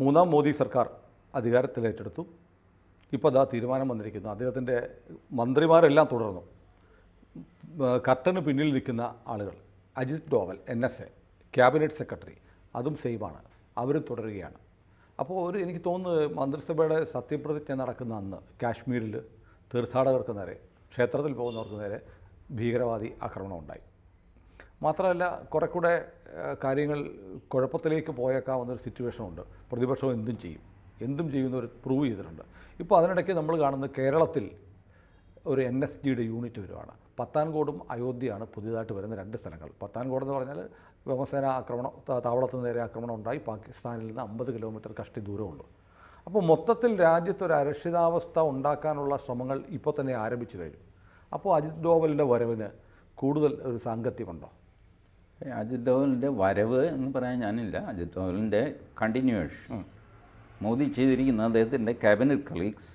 മൂന്നാം മോദി സർക്കാർ അധികാരത്തിലേറ്റെടുത്തു ഇപ്പോൾ അതാ തീരുമാനം വന്നിരിക്കുന്നു. അദ്ദേഹത്തിന്റെ മന്ത്രിമാരെല്ലാം തുടർന്നു. കർട്ടന് പിന്നിൽ നിൽക്കുന്ന ആളുകൾ Ajit Doval N S A cabinet secretary അതും സെയിമാണ്. അവരും തുടരുകയാണ്. അപ്പോൾ ഒരു എനിക്ക് തോന്നുന്നത് മന്ത്രിസഭയുടെ സത്യപ്രതിജ്ഞ നടക്കുന്ന അന്ന് കാശ്മീരിൽ തീർത്ഥാടകർക്ക് നേരെ ക്ഷേത്രത്തിൽ പോകുന്നവർക്ക് നേരെ ഭീകരവാദി ആക്രമണം ഉണ്ടായി. മാത്രമല്ല കുറെ കൂടെ കാര്യങ്ങൾ കുഴപ്പത്തിലേക്ക് പോയേക്കാവുന്നൊരു സിറ്റുവേഷനുണ്ട്. പ്രതിപക്ഷം എന്തും ചെയ്യും. എന്തും ചെയ്യുന്നവർ പ്രൂവ് ചെയ്തിട്ടുണ്ട്. ഇപ്പോൾ അതിനിടയ്ക്ക് നമ്മൾ കാണുന്നത് കേരളത്തിൽ ഒരു എൻ എസ് ജിയുടെ യൂണിറ്റ് വരുവാണ്. പത്താൻകോടും അയോധ്യയാണ് പുതിയതായിട്ട് വരുന്ന രണ്ട് സ്ഥലങ്ങൾ. പത്താൻകോട് എന്ന് പറഞ്ഞാൽ വ്യോമസേന ആക്രമണം താവളത്തിന് നേരെ ആക്രമണം ഉണ്ടായി. പാകിസ്ഥാനിൽ നിന്ന് അമ്പത് കിലോമീറ്റർ കഷ്ടി ദൂരമുള്ളൂ അപ്പോൾ മൊത്തത്തിൽ രാജ്യത്ത് ഒരു അരക്ഷിതാവസ്ഥ ഉണ്ടാക്കാനുള്ള ശ്രമങ്ങൾ ഇപ്പോൾ തന്നെ ആരംഭിച്ചു കഴിഞ്ഞു. അപ്പോൾ അജിത് ഡോവലിന്റെ വരവിന് കൂടുതൽ ഒരു സാങ്കത്യമുണ്ടോ? അജിത് ഡോവലിന്റെ വരവ് എന്ന് പറയാൻ ഞാനില്ല. അജിത് ഡോവലിന്റെ കണ്ടിന്യൂവേഷൻ. മോദി ചെയ്തിരിക്കുന്ന അദ്ദേഹത്തിന്റെ ക്യാബിനറ്റ് കളീഗ്സ്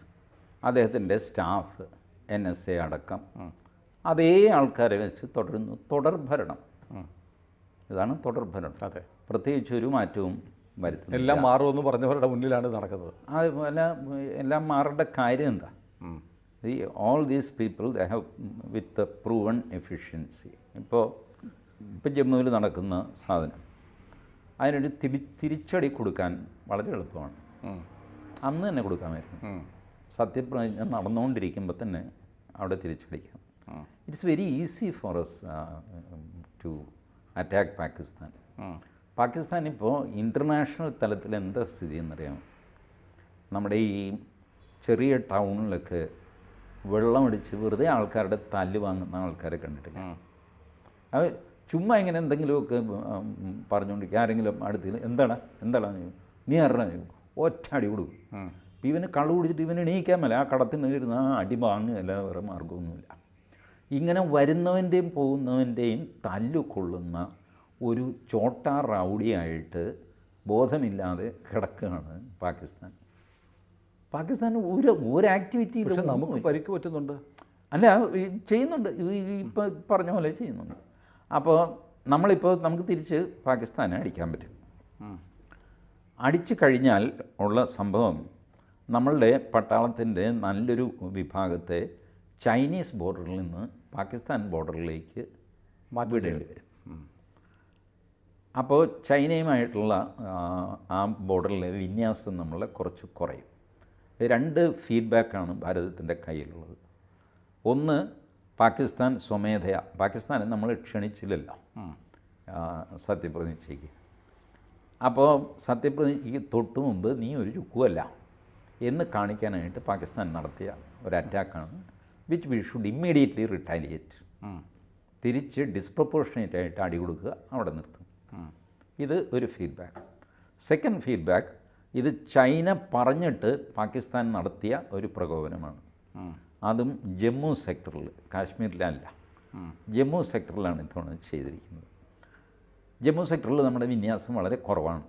അദ്ദേഹത്തിന്റെ സ്റ്റാഫ് എൻ എസ് എ അടക്കം അതേ ആൾക്കാരെ വെച്ച് തുടരുന്നു. തുടർ ഭരണം. ഇതാണ് തുടർ ഭരണം. അതെ. പ്രത്യേകിച്ച് ഒരു മാറ്റവും വരുത്തുന്നു എല്ലാം മാറുമെന്ന് പറഞ്ഞവരുടെ മുന്നിലാണ് നടക്കുന്നത്. അതുപോലെ എല്ലാം മാറേണ്ട കാര്യം എന്താ? ഈ all these people they have with proven efficiency ഇപ്പോൾ ഇപ്പോൾ ജമ്മുവിൽ നടക്കുന്ന സാധനം. അതിനൊരു തിരി തിരിച്ചടി കൊടുക്കാൻ വളരെ എളുപ്പമാണ്. അന്ന് തന്നെ കൊടുക്കാമായിരുന്നു. സത്യപ്രതിജ്ഞ നടന്നുകൊണ്ടിരിക്കുമ്പോൾ തന്നെ അവിടെ തിരിച്ചടിക്കാം. It's very easy for us to attack Pakistan Pakistan ഇപ്പോൾ ഇന്റർനാഷണൽ തലത്തിൽ എന്താ സ്ഥിതി എന്നറിയാം നമ്മുടെ ഈ ചെറിയ ടൗണിലൊക്കെ വെള്ളമടിച്ച് വെറുതെ ആൾക്കാരുടെ തല്ല് വാങ്ങുന്ന ആൾക്കാരെ കണ്ടിട്ടില്ല. അത് ചുമ്മാ ഇങ്ങനെ എന്തെങ്കിലുമൊക്കെ പറഞ്ഞുകൊണ്ടിരിക്കുക ആരെങ്കിലും അടുത്ത് എന്താണ് എന്താണ് നീ അറിഞ്ഞ ഒറ്റ അടി കൊടുക്കും അപ്പം ഇവന് കള്ളു കുടിച്ചിട്ട് ഇവന് എണീക്കാൻ മേല. ആ കടത്തിന് ഇരുന്ന് ആ അടി വാങ്ങുകയല്ലാതെ വേറെ മാർഗമൊന്നുമില്ല ഇങ്ങനെ വരുന്നവന്റെയും പോകുന്നവന്റെയും തല്ലു കൊള്ളുന്ന ഒരു ചോട്ടാ റൗഡിയായിട്ട് ബോധമില്ലാതെ കിടക്കുകയാണ് പാകിസ്ഥാൻ. പാകിസ്ഥാൻ ഒരു ഒരു ആക്ടിവിറ്റിയിലും നമുക്ക് പരിക്ക് പറ്റുന്നുണ്ട്. അല്ല ചെയ്യുന്നുണ്ട്. ഇത് ഇപ്പോൾ പറഞ്ഞ പോലെ ചെയ്യുന്നുണ്ട്. അപ്പോൾ നമ്മളിപ്പോൾ നമുക്ക് തിരിച്ച് പാകിസ്ഥാനെ അടിക്കാൻ പറ്റും. അടിച്ചു കഴിഞ്ഞാൽ ഉള്ള സംഭവം നമ്മളുടെ പട്ടാളത്തിന്റെ നല്ലൊരു വിഭാഗത്തെ ചൈനീസ് ബോർഡറിൽ നിന്ന് പാകിസ്ഥാൻ ബോർഡറിലേക്ക് വിടേണ്ടി വരും. അപ്പോൾ ചൈനയുമായിട്ടുള്ള ആ, ബോർഡറിലെ വിന്യാസം നമ്മൾ കുറച്ച് കുറയും. രണ്ട് ഫീഡ്ബാക്കാണ് ഭാരതത്തിന്റെ കയ്യിലുള്ളത്. ഒന്ന് പാകിസ്ഥാൻ സ്വമേധയ. പാകിസ്ഥാനെ നമ്മൾ ക്ഷണിച്ചില്ലല്ലോ. സത്യപ്രതിഷ്ഠയ്ക്ക് അപ്പോൾ സത്യപ്രതിജ്ഞയ്ക്ക്. തൊട്ട് മുമ്പ് നീ ഒരു ചുക്കുമല്ല എന്ന് കാണിക്കാനായിട്ട് പാകിസ്ഥാൻ നടത്തിയ ഒരു അറ്റാക്കാണ് which we should immediately retaliate തിരിച്ച് ഡിസ്പ്രപ്പോർഷനേറ്റ് ആയിട്ട് അടി കൊടുക്കുക അവിടെ നിർത്തും. ഇത് ഒരു ഫീഡ്ബാക്ക് സെക്കൻഡ് ഫീഡ്ബാക്ക് ഇത് ചൈന പറഞ്ഞിട്ട് പാകിസ്ഥാൻ നടത്തിയ ഒരു പ്രകോപനമാണ്. അതും ജമ്മു സെക്ടറിൽ കാശ്മീരിലല്ല ജമ്മു സെക്ടറിലാണ് ഇത്തവണ ചെയ്തിരിക്കുന്നത്. ജമ്മു സെക്ടറിൽ നമ്മുടെ വിന്യാസം വളരെ കുറവാണ്.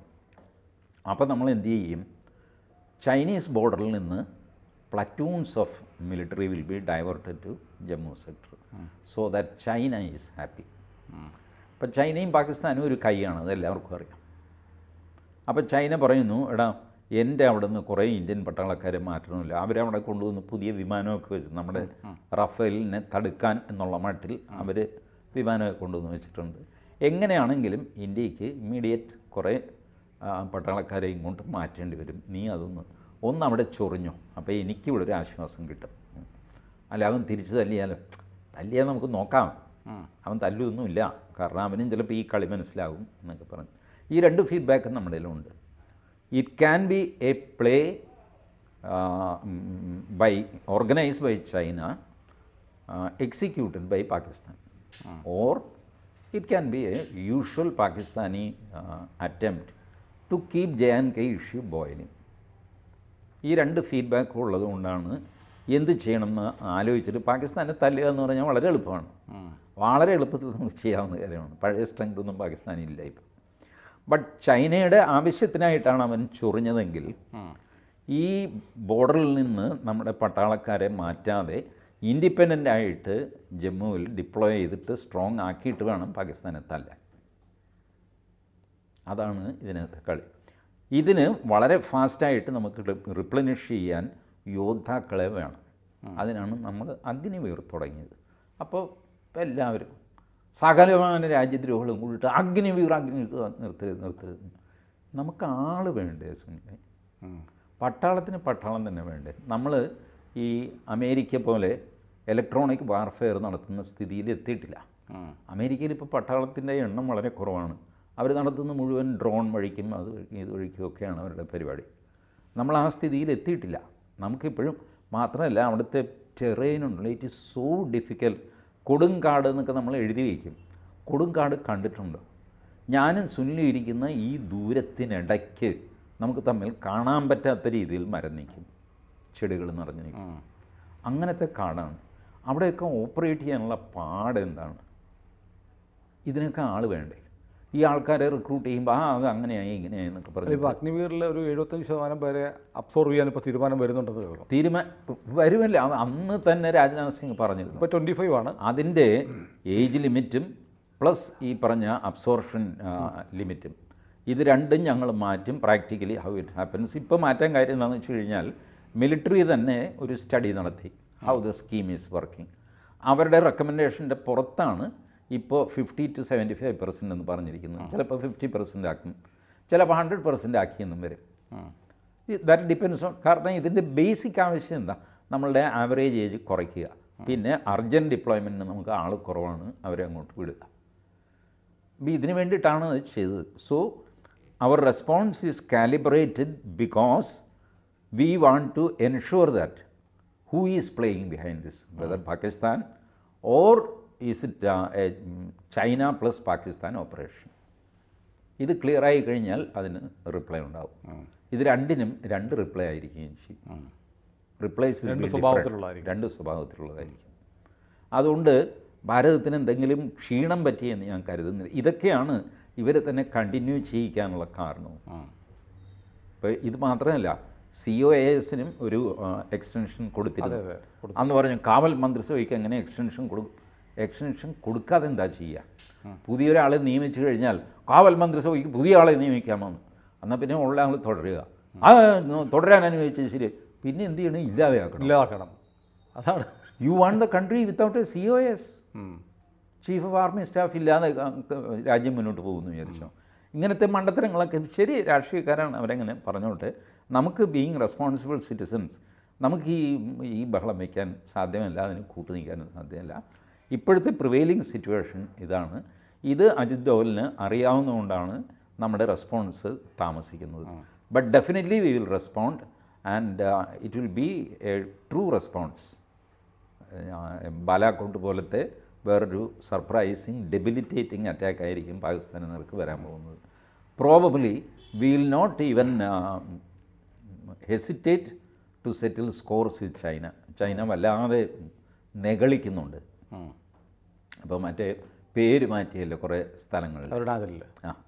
അപ്പോൾ നമ്മൾ എന്തു ചെയ്യും? ചൈനീസ് ബോർഡറിൽ നിന്ന് platoons of military will be diverted to Jammu sector. So that China is happy. അപ്പം ചൈനയും പാകിസ്ഥാനും ഒരു കൈയാണ് അത് എല്ലാവർക്കും അറിയാം. അപ്പോൾ ചൈന പറയുന്നു എടാ എന്റെ അവിടെ നിന്ന് കുറേ ഇന്ത്യൻ പട്ടാളക്കാരെ മാറ്റണമില്ല. അവരവിടെ കൊണ്ടുവന്ന് പുതിയ വിമാനമൊക്കെ വെച്ച് നമ്മുടെ റഫേലിനെ തടുക്കാൻ എന്നുള്ള മട്ടിൽ അവർ വിമാനമൊക്കെ കൊണ്ടുവന്ന് വെച്ചിട്ടുണ്ട്. എങ്ങനെയാണെങ്കിലും ഇന്ത്യയ്ക്ക് ഇമ്മീഡിയറ്റ് കുറേ പട്ടാളക്കാരെ ഇങ്ങോട്ട് മാറ്റേണ്ടി വരും. നീ അതൊന്ന് ഒന്ന് അവിടെ ചൊറിഞ്ഞോ. അപ്പോൾ എനിക്കിവിടെ ഒരു ആശ്വാസം കിട്ടും. അല്ല അവൻ തിരിച്ച് തല്ലിയാലോ? തല്ലിയാൽ നമുക്ക് നോക്കാം. അവൻ തല്ലൊന്നുമില്ല കാരണം അവനും ചിലപ്പോൾ ഈ കളി മനസ്സിലാകും എന്നൊക്കെ പറഞ്ഞു. ഈ രണ്ട് ഫീഡ്ബാക്കും നമ്മുടെ കയ്യിലുണ്ട് it can be a play by organised by China executed by Pakistan or it can be a usual Pakistani attempt to keep J and K issue boiling ഈ രണ്ട് ഫീഡ്ബാക്ക് ഉള്ളത് കൊണ്ടാണ് എന്ത് ചെയ്യണം എന്ന് ആലോചിച്ചിട്ട് പാകിസ്ഥാനെ തല്ലുക എന്ന് പറഞ്ഞാൽ വളരെ എളുപ്പമാണ്. വളരെ എളുപ്പത്തിൽ നമുക്ക് ചെയ്യാവുന്ന കാര്യമാണ്. പഴയ സ്ട്രെങ്ത് ഒന്നും പാകിസ്ഥാനില്ല ഇപ്പം. ബട്ട് ചൈനയുടെ ആവശ്യത്തിനായിട്ടാണ് അവൻ ചൊറിഞ്ഞതെങ്കിൽ ഈ ബോർഡറിൽ നിന്ന് നമ്മുടെ പട്ടാളക്കാരെ മാറ്റാതെ ഇൻഡിപെൻഡന്റ് ആയിട്ട് ജമ്മുവിൽ ഡിപ്ലോയ് ചെയ്തിട്ട് സ്ട്രോങ് ആക്കിയിട്ട് വേണം പാകിസ്ഥാനെ തല്ലാൻ അതാണ് ഇതിനകത്ത് കളി. ഇതിന് വളരെ ഫാസ്റ്റായിട്ട് നമുക്ക് റിപ്ലനിഷ് ചെയ്യാൻ യോദ്ധാക്കളെ വേണം. അതിനാണ് നമ്മൾ അഗ്നിവീർ തുടങ്ങിയത്. അപ്പോൾ എല്ലാവരും സകലമായ രാജ്യദ്രോഹികളും കൂടിയിട്ട് അഗ്നിവീർ അഗ്നി നിർത്തരുത് നിർത്തരുത് നമുക്ക് ആൾ വേണ്ടേ സുനിലെ? പട്ടാളത്തിന് പട്ടാളം തന്നെ വേണ്ടേ? നമ്മൾ ഈ അമേരിക്ക പോലെ ഇലക്ട്രോണിക് വാർഫെയർ നടത്തുന്ന സ്ഥിതിയിൽ എത്തിയിട്ടില്ല. അമേരിക്കയിൽ ഇപ്പോൾ പട്ടാളത്തിന്റെ എണ്ണം വളരെ കുറവാണ്. അവർ നടത്തുന്ന മുഴുവൻ ഡ്രോൺ വഴിക്കും അത് ഇത് വഴിക്കും ഒക്കെയാണ് അവരുടെ പരിപാടി. നമ്മൾ ആ സ്ഥിതിയിൽ എത്തിയിട്ടില്ല. നമുക്കിപ്പോഴും മാത്രമല്ല അവിടുത്തെ ടെറൈനുണ്ടല്ലോ ഇറ്റ് ഈസ് സോ ഡിഫിക്കൽട്ട് കൊടുങ്കാട് എന്നൊക്കെ നമ്മൾ എഴുതി വയ്ക്കും. കൊടുങ്കാട് കണ്ടിട്ടുണ്ട്. ഞാനും സുനിലും ഇരിക്കുന്ന ഈ ദൂരത്തിനിടയ്ക്ക് നമുക്ക് തമ്മിൽ കാണാൻ പറ്റാത്ത രീതിയിൽ മരം നിൽക്കും. ചെടികൾ നിറഞ്ഞു നിൽക്കും. അങ്ങനത്തെ കാടാണ്. അവിടെയൊക്കെ ഓപ്പറേറ്റ് ചെയ്യാനുള്ള പാടെന്താണ് ഇതിനൊക്കെ ആൾ വേണ്ടേ? ഈ ആൾക്കാരെ റിക്രൂട്ട് ചെയ്യുമ്പോൾ ആ അത് അങ്ങനെയായി ഇങ്ങനെയായി എന്നൊക്കെ പറഞ്ഞു ഇപ്പോൾ അഗ്നിവീറിൽ ഒരു എഴുപത്തഞ്ച് ശതമാനം പേരെ അബ്സോർവ് ചെയ്യാൻ ഇപ്പോൾ തീരുമാനം വരുന്നുണ്ടെന്ന് കേൾക്കും തീരുമാനം വരുമല്ല അന്ന് തന്നെ രാജ്നാഥ് സിംഗ് പറഞ്ഞിരുന്നു. ഇപ്പോൾ ട്വന്റി ഫൈവ് ആണ്. അതിന്റെ ഏജ് ലിമിറ്റും പ്ലസ് ഈ പറഞ്ഞ അബ്സോർഷൻ ലിമിറ്റും ഇത് രണ്ടും ഞങ്ങൾ മാറ്റും പ്രാക്ടിക്കലി ഹൗ ഇറ്റ് ഹാപ്പൻസ് ഇപ്പോൾ മാറ്റാൻ കാര്യം എന്താണെന്ന് വെച്ച് കഴിഞ്ഞാൽ മിലിറ്ററി തന്നെ ഒരു സ്റ്റഡി നടത്തി. How the scheme is working അവരുടെ റെക്കമെൻഡേഷന്റെ പുറത്താണ് ഇപ്പോൾ fifty to seventy five percent എന്ന് പറഞ്ഞിരിക്കുന്നു. ചിലപ്പോൾ ഫിഫ്റ്റി പെർസെന്റ് ആക്കും. ചിലപ്പോൾ ഹൺഡ്രഡ് പെർസെന്റ് ആക്കിയെന്നും വരും. ദാറ്റ് ഡിപ്പെൻസ് ഓൺ കാരണം ഇതിന്റെ ബേസിക് ആവശ്യം എന്താ? നമ്മളുടെ ആവറേജ് ഏജ് കുറയ്ക്കുക. പിന്നെ അർജന്റ് ഡിപ്ലോയ്മെന്റിന് നമുക്ക് ആൾ കുറവാണ് അവരെ അങ്ങോട്ട് വിടുക. അപ്പോൾ ഇതിന് വേണ്ടിയിട്ടാണ് അത് ചെയ്തത്. So our response is calibrated because we want to ensure that who is playing behind this whether Pakistan or is it China plus Pakistan operation ഇത് ക്ലിയർ ആയി കഴിഞ്ഞാൽ അതിന് റിപ്ലൈ ഉണ്ടാവും. ഇത് രണ്ടിനും രണ്ട് റിപ്ലൈ ആയിരിക്കുകയും ചെയ്യും. റിപ്ലൈസ് രണ്ട് സ്വഭാവത്തിലുള്ളതായിരിക്കും. രണ്ട് സ്വഭാവത്തിലുള്ളതായിരിക്കും. അതുകൊണ്ട് ഭാരതത്തിന് എന്തെങ്കിലും ക്ഷീണം പറ്റിയെന്ന് ഞാൻ കരുതുന്നില്ല. ഇതൊക്കെയാണ് ഇവരെ തന്നെ കണ്ടിന്യൂ ചെയ്യിക്കാനുള്ള കാരണം ഇപ്പോൾ ഇത് മാത്രമല്ല സി ഒ എ എസിനും ഒരു എക്സ്റ്റൻഷൻ കൊടുത്തിരുന്നു. അന്ന് പറഞ്ഞു കാവൽ മന്ത്രിസഭയ്ക്ക് എങ്ങനെ എക്സ്റ്റൻഷൻ കൊടുക്കും എക്സ്റ്റൻഷൻ കൊടുക്കാതെ എന്താ ചെയ്യുക? പുതിയൊരാളെ നിയമിച്ചു കഴിഞ്ഞാൽ കാവൽ മന്ത്രിസഭയ്ക്ക് പുതിയ ആളെ നിയമിക്കാമെന്ന്. എന്നാൽ പിന്നെ ഉള്ള ആൾ തുടരുക. ആ തുടരാൻ അനുവദിച്ചത് ശരി. പിന്നെ എന്ത് ചെയ്യണം? ഇല്ലാതെയാക്കണം. ഇല്ലാതാക്കണം അതാണ്. You want the country without a C O S chief of army staff ഇല്ലാതെ രാജ്യം മുന്നോട്ട് പോകുന്നു വിചാരിച്ചോ? ഇങ്ങനത്തെ മണ്ടത്തരങ്ങളൊക്കെ ശരി രാഷ്ട്രീയക്കാരാണ് അവരെങ്ങനെ പറഞ്ഞോട്ടെ നമുക്ക് ബീങ് റെസ്പോൺസിബിൾ സിറ്റിസൻസ് നമുക്ക് ഈ ഈ ബഹളം വയ്ക്കാൻ സാധ്യമല്ല അതിന് കൂട്ടു നിൽക്കാനും സാധ്യമല്ല. ഇപ്പോഴത്തെ പ്രിവെയിലിംഗ് സിറ്റുവേഷൻ ഇതാണ്. ഇത് അജിത് ഡോവലിന് അറിയാവുന്നതുകൊണ്ടാണ് നമ്മുടെ റെസ്പോൺസ് താമസിക്കുന്നത്. But definitely we will respond and it will be a true response Balakot പോലത്തെ വേറൊരു സർപ്രൈസിങ് ഡെബിലിറ്റേറ്റിംഗ് അറ്റാക്ക് ആയിരിക്കും പാകിസ്ഥാനിൽ നിന്നർക്ക് വരാൻ പോകുന്നത്. Probably will not even hesitate to settle scores with China China വല്ലാതെ നെകളിക്കുന്നുണ്ട്. അപ്പോൾ മറ്റേ പേര് മാറ്റിയല്ലോ കുറേ സ്ഥലങ്ങളിൽ. അവരുടെ അതിൽ ആ.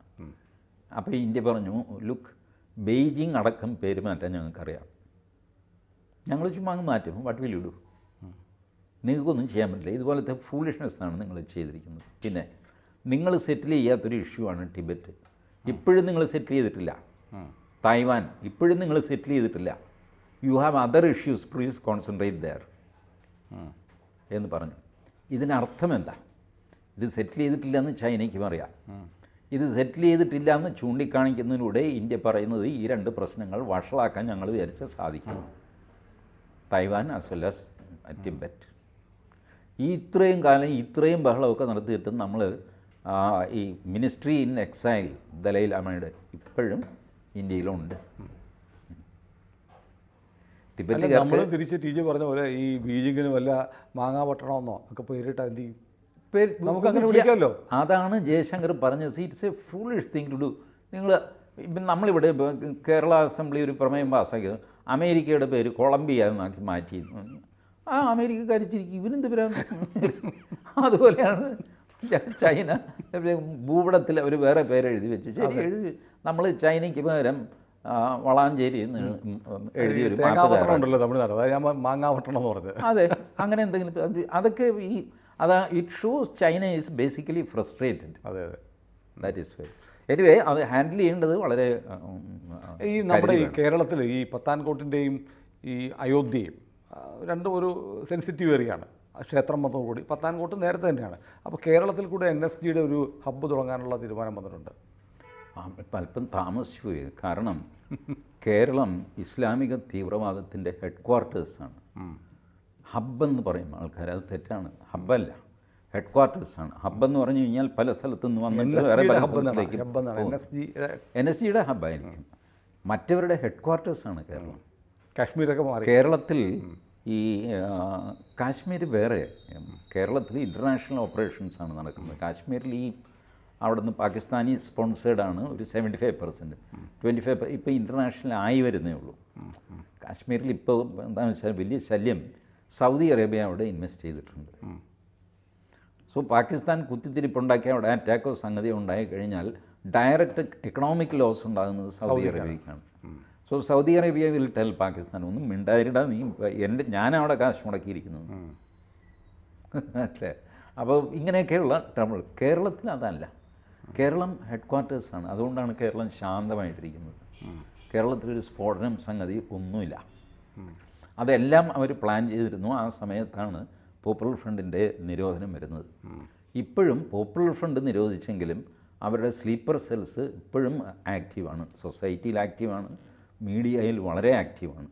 അപ്പോൾ ഇന്ത്യ പറഞ്ഞു ലുക്ക് ബെയ്ജിങ് അടക്കം പേര് മാറ്റാൻ ഞങ്ങൾക്കറിയാം. ഞങ്ങൾ ചുമ്മാ അങ്ങ് മാറ്റും വാട്ട് വിൽ ഇടൂ നിങ്ങൾക്കൊന്നും ചെയ്യാൻ പറ്റില്ല. ഇതുപോലത്തെ ഫൂളിഷ്നെസ് ആണ് നിങ്ങൾ ചെയ്തിരിക്കുന്നത്. പിന്നെ നിങ്ങൾ സെറ്റിൽ ചെയ്യാത്തൊരു ഇഷ്യൂ ആണ് ടിബറ്റ്. ഇപ്പോഴും നിങ്ങൾ സെറ്റിൽ ചെയ്തിട്ടില്ല. തായ്വാൻ ഇപ്പോഴും നിങ്ങൾ സെറ്റിൽ ചെയ്തിട്ടില്ല. You have other issues please concentrate there എന്ന് പറഞ്ഞു. ഇതിനർത്ഥം എന്താ ഇത് സെറ്റിൽ ചെയ്തിട്ടില്ല എന്ന് ചൈനയ്ക്കും അറിയാം. ഇത് സെറ്റിൽ ചെയ്തിട്ടില്ല എന്ന് ചൂണ്ടിക്കാണിക്കുന്നതിലൂടെ ഇന്ത്യ പറയുന്നത് ഈ രണ്ട് പ്രശ്നങ്ങൾ വഷളാക്കാൻ ഞങ്ങൾ വിചാരിച്ചാൽ സാധിക്കും. Taiwan as well as Tibet. ഈ ഇത്രയും കാലം ഇത്രയും ബഹളമൊക്കെ നടത്തിയിട്ട് നമ്മൾ ഈ മിനിസ്ട്രി ഇൻ എക്സൈൽ ദലൈ അമ്മയുടെ ഇപ്പോഴും ഇന്ത്യയിലുണ്ട്. നമ്മൾ തിരിച്ച് ടി ജെ പറഞ്ഞ പോലെ ഈ ബീജിങ്ങിന് വല്ല മാങ്ങാ പട്ടണമെന്നോ ഒക്കെ പേരിട്ട് എന്ത് ചെയ്യും? പേര് നമുക്ക് അങ്ങനെ വിളിക്കാമല്ലോ. അതാണ് ജയശങ്കർ പറഞ്ഞത്. It's a foolish thing to do നിങ്ങൾ ഇപ്പം നമ്മളിവിടെ കേരള അസംബ്ലി ഒരു പ്രമേയം പാസ്സാക്കിയത് അമേരിക്കയുടെ പേര് കൊളംബിയ എന്നാക്കി മാറ്റി. ആ അമേരിക്ക കരിച്ചിരിക്കും. ഇവരെന്ത് പേരാണ്? അതുപോലെയാണ് ചൈന. ഭൂപടത്തിൽ അവർ വേറെ പേരെഴുതി വെച്ചു. ശരി എഴുതി. നമ്മൾ ചൈനയ്ക്ക് പകരം വളാഞ്ചേരി എന്ന് എഴുതി ഒരു തേങ്ങാ മാപ്പ് പട്ടണം തമിഴ്നാട്. അതായത് ഞാൻ മാങ്ങാ പട്ടണം എന്ന് പറഞ്ഞത്. അതെ അങ്ങനെ എന്തെങ്കിലും അതൊക്കെ ഈ അതാ it shows China is basically frustrated അതെ അതെ. ദാറ്റ് ഈസ് വെരി എനിവേ അത് ഹാൻഡിൽ ചെയ്യേണ്ടത് വളരെ ഈ നമ്മുടെ ഈ കേരളത്തിൽ ഈ പത്താൻകോട്ടിന്റെയും ഈ അയോധ്യയും രണ്ടും ഒരു സെൻസിറ്റീവ് ഏരിയയാണ് ക്ഷേത്രം വന്നതോടുകൂടി പത്താൻകോട്ട് നേരത്തെ തന്നെയാണ്. അപ്പോൾ കേരളത്തിൽ കൂടെ എൻ എസ് ജിയുടെ ഒരു ഹബ്ബ് തുടങ്ങാനുള്ള തീരുമാനം വന്നിട്ടുണ്ട്. അല്പം താമസിച്ചു പോയി. കാരണം കേരളം ഇസ്ലാമിക തീവ്രവാദത്തിന്റെ ഹെഡ് ക്വാർട്ടേഴ്സാണ് ഹബ്ബെന്ന് പറയും ആൾക്കാർ അത് തെറ്റാണ്. ഹബ്ബല്ല. ഹെഡ് ക്വാർട്ടേഴ്സാണ് ഹബ്ബെന്ന് പറഞ്ഞു കഴിഞ്ഞാൽ പല സ്ഥലത്തു നിന്ന് വന്നിട്ട് വേറെ പല സ്ഥലത്തേക്ക് എൻ എസ് ജിയുടെ ഹബ്ബായിരിക്കും. മറ്റവരുടെ ഹെഡ് ക്വാർട്ടേഴ്സാണ് കേരളം. കാശ്മീരൊക്കെ മാറി. കേരളത്തിൽ ഈ കാശ്മീർ വേറെ. കേരളത്തിൽ ഇന്റർനാഷണൽ ഓപ്പറേഷൻസ് ആണ് നടക്കുന്നത്. കാശ്മീരിൽ ഈ അവിടുന്ന് പാകിസ്ഥാനി സ്പോൺസേഡാണ് ഒരു seventy five percent twenty five ഇപ്പോൾ ഇന്റർനാഷണൽ ആയി വരുന്നേ ഉള്ളൂ. കാശ്മീരിൽ ഇപ്പോൾ എന്താണെന്ന് വെച്ചാൽ വലിയ ശല്യം സൗദി അറേബ്യ അവിടെ ഇൻവെസ്റ്റ് ചെയ്തിട്ടുണ്ട്. സോ പാകിസ്ഥാൻ കുത്തിത്തിരിപ്പുണ്ടാക്കി അവിടെ അറ്റാക്കോ സംഗതി ഉണ്ടായി കഴിഞ്ഞാൽ ഡയറക്റ്റ് എക്കണോമിക് ലോസ് ഉണ്ടാകുന്നത് Saudi അറേബ്യക്കാണ്. So Saudi Arabia will tell Pakistan ഒന്നും മിണ്ടാതിരിടാ നീ എന്റെ ഞാനവിടെ കാശ് മുടക്കിയിരിക്കുന്നത്. അല്ലേ? അപ്പോൾ ഇങ്ങനെയൊക്കെയുള്ള ട്രബിൾ. കേരളത്തിൽ അതല്ല. കേരളം ഹെഡ് ക്വാർട്ടേഴ്സാണ് അതുകൊണ്ടാണ് കേരളം ശാന്തമായിട്ടിരിക്കുന്നത്. കേരളത്തിലൊരു സ്ഫോടനം സംഗതി ഒന്നുമില്ല. അതെല്ലാം അവർ പ്ലാൻ ചെയ്തിരുന്നു. ആ സമയത്താണ് പോപ്പുലർ ഫ്രണ്ടിന്റെ നിരോധനം വരുന്നത്. ഇപ്പോഴും പോപ്പുലർ ഫ്രണ്ട് നിരോധിച്ചെങ്കിലും അവരുടെ സ്ലീപ്പർ സെൽസ് ഇപ്പോഴും ആക്റ്റീവാണ്. സൊസൈറ്റിയിൽ ആക്റ്റീവാണ്. മീഡിയയിൽ വളരെ ആക്റ്റീവാണ്.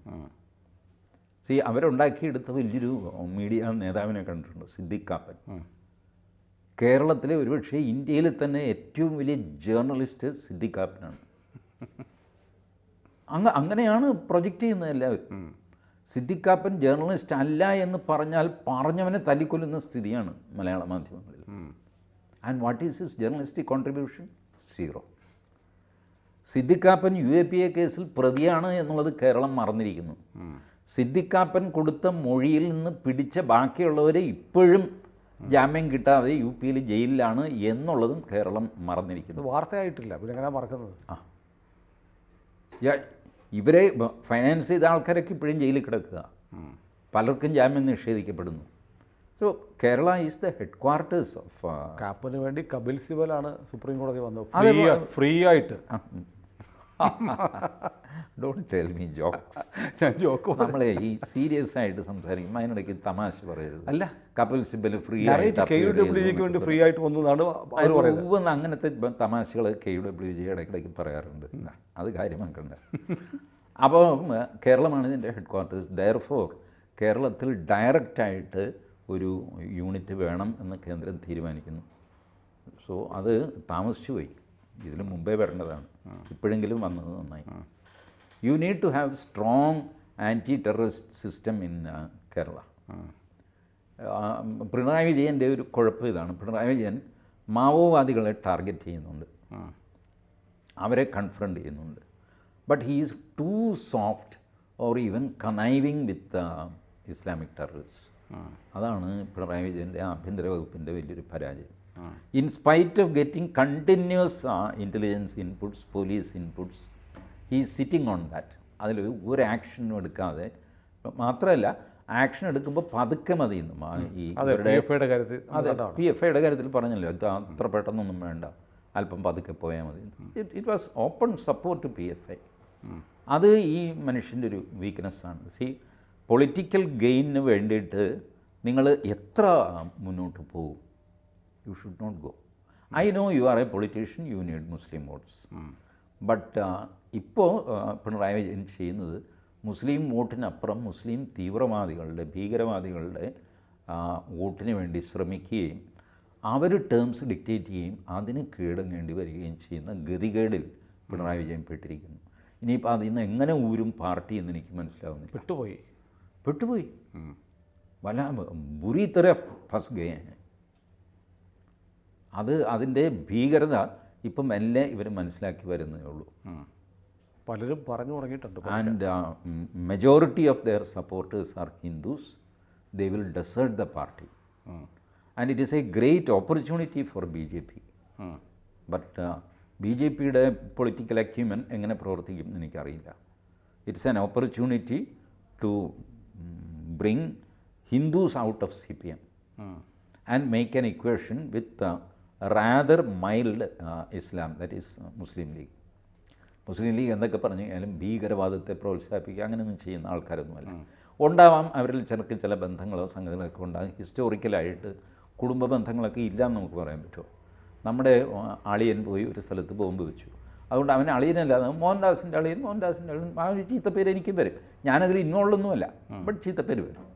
സി അവരുണ്ടാക്കിയെടുത്ത വലിയൊരു മീഡിയ നേതാവിനെ കണ്ടിട്ടുണ്ട് സിദ്ദിഖ് കാപ്പൻ. കേരളത്തിലെ ഒരുപക്ഷെ ഇന്ത്യയിൽ തന്നെ ഏറ്റവും വലിയ ജേർണലിസ്റ്റ് സിദ്ദിഖ് കാപ്പനാണ് അങ്ങ അങ്ങനെയാണ് പ്രൊജക്റ്റ് ചെയ്യുന്നത് എല്ലാവരും. സിദ്ദിഖ് കാപ്പൻ ജേർണലിസ്റ്റ് അല്ല എന്ന് പറഞ്ഞാൽ പറഞ്ഞവനെ തല്ലിക്കൊല്ലുന്ന സ്ഥിതിയാണ് മലയാള മാധ്യമങ്ങളിൽ. And what is his journalistic contribution zero Siddique Kappan U A P A കേസിൽ പ്രതിയാണ് എന്നുള്ളത് കേരളം മറന്നിരിക്കുന്നു. സിദ്ദിഖ് കാപ്പൻ കൊടുത്ത മൊഴിയിൽ നിന്ന് പിടിച്ച ബാക്കിയുള്ളവരെ ഇപ്പോഴും ജാമ്യം കിട്ടാതെ യു പിയിൽ ജയിലിലാണ് എന്നുള്ളതും കേരളം മറന്നിരിക്കുന്നു. വാർത്തയായിട്ടില്ല. പിന്നെ എങ്ങനെ മറക്കുന്നത്? ആ. ഇവരെ ഫൈനാൻസ് ചെയ്ത ആൾക്കാരൊക്കെ ഇപ്പോഴും ജയിലിൽ കിടക്കുക. പലർക്കും ജാമ്യം നിഷേധിക്കപ്പെടുന്നു. So Kerala is the head quarters of കാപ്പിന് വേണ്ടി കപിൽ സിബലാണ് സുപ്രീം കോടതി വന്നത്. ഫ്രീ ഫ്രീ ആയിട്ട്. ഡോണ്ട് ടെൽ മീ ജോക്സ് ഞാൻ ജോക്ക് നമ്മളെ ഈ സീരിയസ് ആയിട്ട് സംസാരിക്കും അതിനിടയ്ക്ക് തമാശ പറയരുത്. അല്ല. കപിൽ സിബൽ ഫ്രീ ആയിട്ട് വേണ്ടി ഫ്രീ ആയിട്ട് വന്നതാണ് ഉവ്വെന്ന് അങ്ങനത്തെ തമാശകൾ കെ യു ഡബ്ല്യു ജി ഇടയ്ക്കിടയ്ക്ക് പറയാറുണ്ട്. അത് കാര്യമാക്കണ്ട. അപ്പോൾ കേരളമാണ് ഇതിന്റെ ഹെഡ് ക്വാർട്ടേഴ്സ് ദയർ ഫോർ കേരളത്തിൽ ഡയറക്റ്റായിട്ട് ഒരു യൂണിറ്റ് വേണം എന്ന് കേന്ദ്രം തീരുമാനിക്കുന്നു. സോ അത് താമസിച്ചു പോയി ഇതിന് മുമ്പേ വരേണ്ടതാണ്. ഇപ്പോഴെങ്കിലും വന്നത് നന്നായി. You need to have strong anti terrorist system in Kerala Pinarayi വിജയന്റെ ഒരു കുഴപ്പം ഇതാണ്. പിണറായി വിജയൻ മാവോവാദികളെ ടാർഗറ്റ് ചെയ്യുന്നുണ്ട്. അവരെ കൺഫ്രണ്ട് ചെയ്യുന്നുണ്ട്. But he's too soft or even conniving with Islamic terrorist അതാണ് പിണറായി വിജയന്റെ ആഭ്യന്തര വകുപ്പിന്റെ വലിയൊരു പരാജയം. In spite of getting continuous intelligence inputs police inputs he sitting on that അതിൽ ഒരു ആക്ഷനും എടുക്കാതെ മാത്രമല്ല ആക്ഷൻ എടുക്കുമ്പോൾ പതുക്കെ മതി ഈ അതെ പി എഫ് ഐയുടെ കാര്യത്തിൽ അതെ അതാണ് പി എഫ് ഐയുടെ കാര്യത്തിൽ പറഞ്ഞല്ലോ ഇത് അത്ര പെട്ടെന്നൊന്നും വേണ്ട. അല്പം പതുക്കെ പോയാൽ മതി. It was open support P F I അത് ഈ മനുഷ്യന്റെ ഒരു വീക്ക്നെസ്സാണ് സി പൊളിറ്റിക്കൽ ഗെയിനിന് വേണ്ടിയിട്ട് നിങ്ങൾ എത്ര മുന്നോട്ട് പോകും? You should not go I know you are a politician you need Muslim votes but ഇപ്പോൾ പിണറായി വിജയൻ ചെയ്യുന്നത്? മുസ്ലിം വോട്ടിനപ്പുറം മുസ്ലിം തീവ്രവാദികളുടെ ഭീകരവാദികളുടെ വോട്ടിന് വേണ്ടി ശ്രമിക്കുകയും അവർ ടേംസ് ഡിക്റ്റേറ്റ് ചെയ്യുകയും അതിന് കീഴടങ്ങേണ്ടി വരികയും ചെയ്യുന്ന ഗതികേടിൽ പിണറായി വിജയൻ പെട്ടിരിക്കുന്നു. ഇനിയിപ്പോൾ അതിൽ നിന്ന് എങ്ങനെ ഊരും പാർട്ടി എന്ന് എനിക്ക് മനസ്സിലാവുന്നില്ല. പെട്ടുപോയി. പെട്ടുപോയി. വല്ല ബുറി തര ഫസ് ഗയെ. हैं. അത് അതിന്റെ ഭീകരത ഇപ്പം മെല്ലെ ഇവർ മനസ്സിലാക്കി വരുന്നേ ഉള്ളൂ. പലരും പറഞ്ഞു തുടങ്ങിയിട്ടുണ്ട് and majority of their supporters are Hindus they will desert the party and it is a great opportunity for B J P but B J പിയുടെ പൊളിറ്റിക്കൽ അക്യൂമൻ എങ്ങനെ പ്രവർത്തിക്കും എന്ന് എനിക്കറിയില്ല. It's an opportunity to bring Hindus out of C P M and make an equation with rather mild Islam that is Muslim League. Muslim League എന്തൊക്കെ പറഞ്ഞു കഴിഞ്ഞാലും ഭീകരവാദത്തെ പ്രോത്സാഹിപ്പിക്കുക അങ്ങനെയൊന്നും ചെയ്യുന്ന ആൾക്കാരൊന്നുമല്ല. ഉണ്ടാവാം അവരിൽ ചിലർക്ക് ചില ബന്ധങ്ങളോ സംഗതികളൊക്കെ ഉണ്ടാകും. ഹിസ്റ്റോറിക്കലായിട്ട് കുടുംബ ബന്ധങ്ങളൊക്കെ ഇല്ലയെന്ന് നമുക്ക് പറയാൻ പറ്റുമോ? നമ്മുടെ അളിയൻ പോയി ഒരു സ്ഥലത്ത് ബോംബ് വെച്ചു. അതുകൊണ്ട് അവൻ അളിയനല്ലാതെ മോഹൻദാസിന്റെ അളിയൻ മോഹൻദാസിന്റെ അളിയൻ ആ ഒരു ചീത്തപ്പേര് എനിക്കും വരും. ഞാനതിൽ ഇന്നോളൊന്നുമല്ല ബട്ട് ചീത്തപ്പേര് വരും.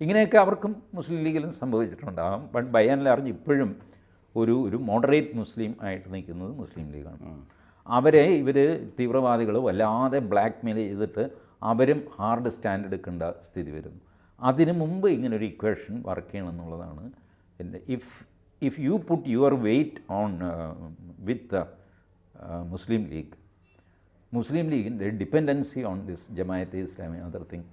ഇങ്ങനെയൊക്കെ അവർക്കും മുസ്ലിം ലീഗിലും സംഭവിച്ചിട്ടുണ്ടാകും ബട്ട് ബൈ ആൻഡ് ലാർജ് ഇപ്പോഴും ഒരു ഒരു മോഡറേറ്റ് മുസ്ലിം ആയിട്ട് നിൽക്കുന്നത് മുസ്ലിം ലീഗാണ്. അവരെ ഇവർ തീവ്രവാദികൾ വല്ലാതെ ബ്ലാക്ക് മെയിൽ ചെയ്തിട്ട് അവരും ഹാർഡ് സ്റ്റാൻഡ് എടുക്കേണ്ട സ്ഥിതി വരുന്നു. അതിനു മുമ്പ് ഇങ്ങനൊരു ഇക്വേഷൻ വർക്ക് ചെയ്യണം എന്നുള്ളതാണ് എന്റെ if if you put your weight on with Muslim League Muslim ലീഗിന്റെ dependency on this Jamaat-e Islami other thing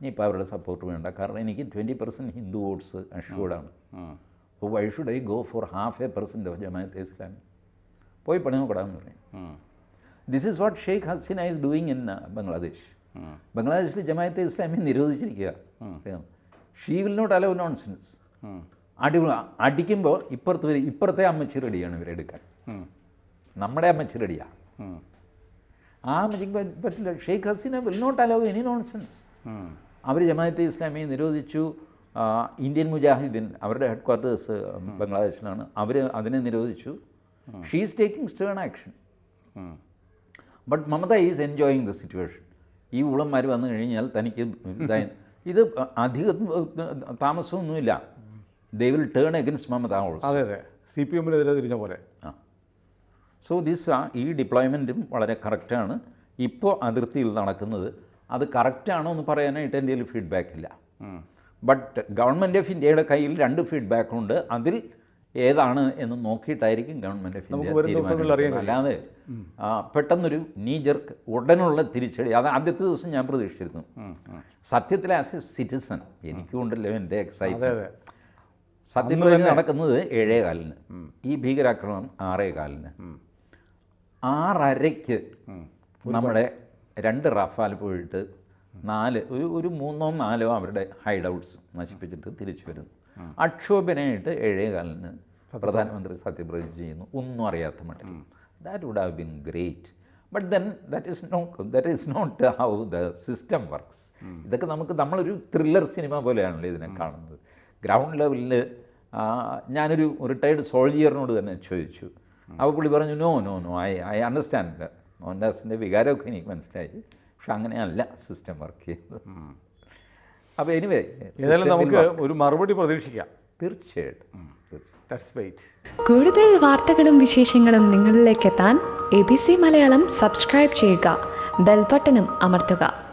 ഇനിയിപ്പോൾ അവരുടെ സപ്പോർട്ട് വേണ്ട. കാരണം എനിക്ക് ട്വന്റി പെർസെന്റ് ഹിന്ദു വോട്ട്സ് അഷ്യൂർഡാണ് അപ്പോൾ why should I go for half a percent of Jamaat-e Islami പോയി പണി നോക്കടാന്ന് പറയും. This is what Sheikh Hasina is doing in Bangladesh ബംഗ്ലാദേശിൽ Jamaat-e Islami നിരോധിച്ചിരിക്കുക she will not allow nonsense അടി അടിക്കുമ്പോൾ ഇപ്പുറത്ത് വരും ഇപ്പുറത്തെ അമ്മച്ചി റെഡിയാണ് ഇവരെടുക്കാൻ നമ്മുടെ അമ്മച്ചി റെഡിയാണ് ആ അമ്മച്ചിക്ക് പറ്റ- പറ്റില്ല. Sheikh Hasina will not allow any nonsense അവർ ജമാഅത്തെ ഇസ്ലാമിയെ നിരോധിച്ചു. ഇന്ത്യൻ മുജാഹിദ്ദീൻ അവരുടെ ഹെഡ് ക്വാർട്ടേഴ്സ് ബംഗ്ലാദേശിലാണ്. അവർ അതിനെ നിരോധിച്ചു. She is taking stern action but Mamata is enjoying the situation ഈ ഊളന്മാർ വന്നു കഴിഞ്ഞാൽ തനിക്ക് ഇതായി. ഇത് അധികം താമസമൊന്നുമില്ല. They will turn against Mamata അതെ അതെ. സി പി എമ്മിനെതിരെ തിരിഞ്ഞ പോലെ. ആ. സോ ദിസ് ഈ ഡിപ്ലോയ്മെന്റും വളരെ കറക്റ്റാണ് ഇപ്പോൾ അതിർത്തിയിൽ നടക്കുന്നത്. അത് കറക്റ്റാണോ എന്ന് പറയാനായിട്ട് എന്റെ കയ്യിൽ ഫീഡ്ബാക്ക് ഇല്ല. ബട്ട് ഗവൺമെന്റ് ഓഫ് ഇന്ത്യയുടെ കയ്യിൽ രണ്ട് ഫീഡ്ബാക്ക് ഉണ്ട്. അതിൽ ഏതാണ് എന്ന് നോക്കിയിട്ടായിരിക്കും ഗവൺമെന്റ് ഓഫ് ഇന്ത്യ. അല്ലാതെ പെട്ടെന്നൊരു നീജർക്ക് ഉടനുള്ള തിരിച്ചടി. അത് ആദ്യത്തെ ദിവസം ഞാൻ പ്രതീക്ഷിച്ചിരുന്നു. സത്യത്തിൽ ആസ് എ സിറ്റിസൺ എനിക്കുണ്ടല്ലോ എന്റെ എക്സൈറ്റ്മെന്റ് അതെ സത്യം നടക്കുന്നത് ഏഴേ കാലിന്. ഈ ഭീകരാക്രമണം ആറേ കാലിന്. ആറരയ്ക്ക് നമ്മുടെ രണ്ട് റഫാൽ പോയിട്ട് നാല് ഒരു ഒരു മൂന്നോ നാലോ അവരുടെ ഹൈഡ് ഔട്ട്സ് നശിപ്പിച്ചിട്ട് തിരിച്ചു വരുന്നു. അക്ഷോഭനായിട്ട് ഏഴേ കാലിന് പ്രധാനമന്ത്രി സത്യപ്രതിജ്ഞ ചെയ്യുന്നു. ഒന്നും അറിയാത്ത മട്ടിൽ. That would have been great but then that is no that is not how the system works ഇതൊക്കെ നമുക്ക് നമ്മളൊരു ത്രില്ലർ സിനിമ പോലെയാണല്ലോ ഇതിനെ കാണുന്നത്. ഗ്രൗണ്ട് ലെവലിൽ ഞാനൊരു റിട്ടയർഡ് സോൾജിയറിനോട് തന്നെ ചോദിച്ചു. അപ്പോൾ പുള്ളി പറഞ്ഞു no no no I I understand മോഹൻദാസിന്റെ വികാരമൊക്കെ എനിക്ക് മനസ്സിലായി. പക്ഷെ അങ്ങനെയല്ല സിസ്റ്റം വർക്ക് ചെയ്യുന്നത്. അപ്പോൾ എനിവേ ഏതായാലും നമുക്ക് ഒരു മറുപടി പ്രതീക്ഷിക്കാം. തീർച്ചയായിട്ടും. കൂടുതൽ വാർത്തകളും വിശേഷങ്ങളും നിങ്ങളിലേക്ക് എത്താൻ A B C Malayalam subscribe ചെയ്യുക. ബെൽബട്ടനും അമർത്തുക.